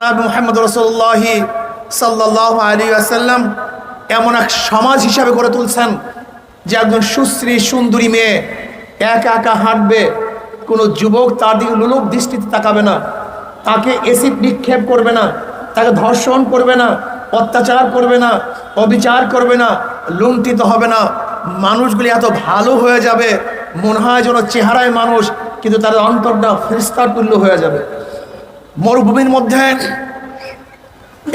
মোহাম্মদ রসুল্লাহি সাল্লাহ আলী আসাল্লাম এমন এক সমাজ হিসাবে গড়ে তুলছেন যে একজন সুশ্রী, সুন্দরী মেয়ে একা একা হাঁটবে, কোনো যুবক তার দিকে লোলুপ দৃষ্টিতে তাকাবে না, তাকে এসিড নিক্ষেপ করবে না, তাকে ধর্ষণ করবে না, অত্যাচার করবে না, অবিচার করবে না, লুণ্ঠিত হবে না। মানুষগুলি এত ভালো হয়ে যাবে, মনে হয় যেন চেহারায় মানুষ, কিন্তু তার অন্তরটা ফেরিস্তার তুল্য হয়ে যাবে। মরুভূমির মধ্যে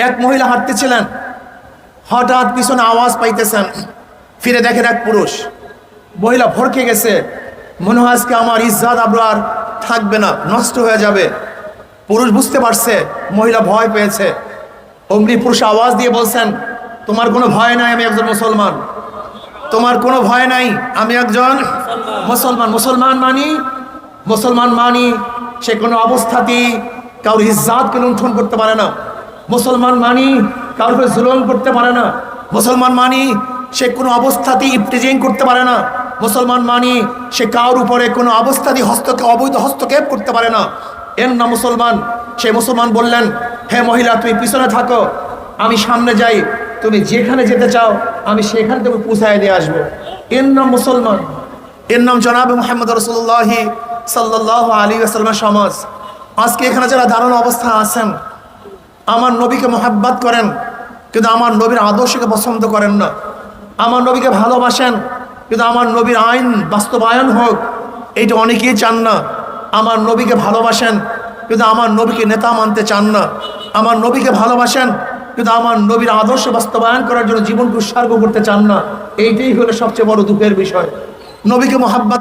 এক মহিলা হাঁটতেছিলেন। হঠাৎ পিছনে আওয়াজ পাইতেছেন, ফিরে দেখেন এক পুরুষ। মহিলা ভরকে গেছে। মনে হয় আজকে আমার ইজ্জাত আবরার থাকবে না, নষ্ট হয়ে যাবে। পুরুষ বুঝতে পারছে, মহিলা ভয় পেয়েছে। অমনি পুরুষ আওয়াজ দিয়ে বলছেন, তোমার কোনো ভয় নাই, আমি একজন মুসলমান। তোমার কোনো ভয় নাই, আমি একজন মুসলমান। মুসলমান মানি? মুসলমান মানি সে কোনো অবস্থাতেই কারোর ইজ্জাতকে লুণ্ঠন করতে পারে না। মুসলমান মানি কারোর জুলুম করতে পারে না। মুসলমান মানি সে কোনো অবস্থাতেই ইফটিজিং করতে পারে না। মুসলমান মানি সে কারোর উপরে কোনো অবস্থাতেই হস্তক্ষেপ অবৈধ হস্তক্ষেপ করতে পারে না। এর না মুসলমান। সে মুসলমান বললেন, হে মহিলা, তুমি পিছনে থাকো। আমি সামনে যাই। তুমি যেখানে যেতে চাও, আমি সেখানে তুমি পুষায় দিয়ে আসব। এর নাম মুসলমান। এর নাম জনাব মোহাম্মদ রসুল্লাহি সাল্লাহ আলী আসালামের সমাজ। আজকে এখানে যারা দারুণ অবস্থা আছেন, আমার নবীকে মোহাব্বাত করেন, কিন্তু আমার নবীর আদর্শকে পছন্দ করেন না। আমার নবীকে ভালোবাসেন, কিন্তু আমার নবীর আইন বাস্তবায়ন হোক, এইটা অনেকেই চান না। আমার নবীকে ভালোবাসেন, কিন্তু আমার নবীকে নেতা মানতে চান না। আমার নবীকে ভালোবাসেন, কিন্তু আমার নবীর আদর্শ বাস্তবায়ন করার জন্য জীবনকে উৎসর্গ করতে চান না। এইটাই হলো সবচেয়ে বড় দুঃখের বিষয়। নবীকে মোহাব্বাত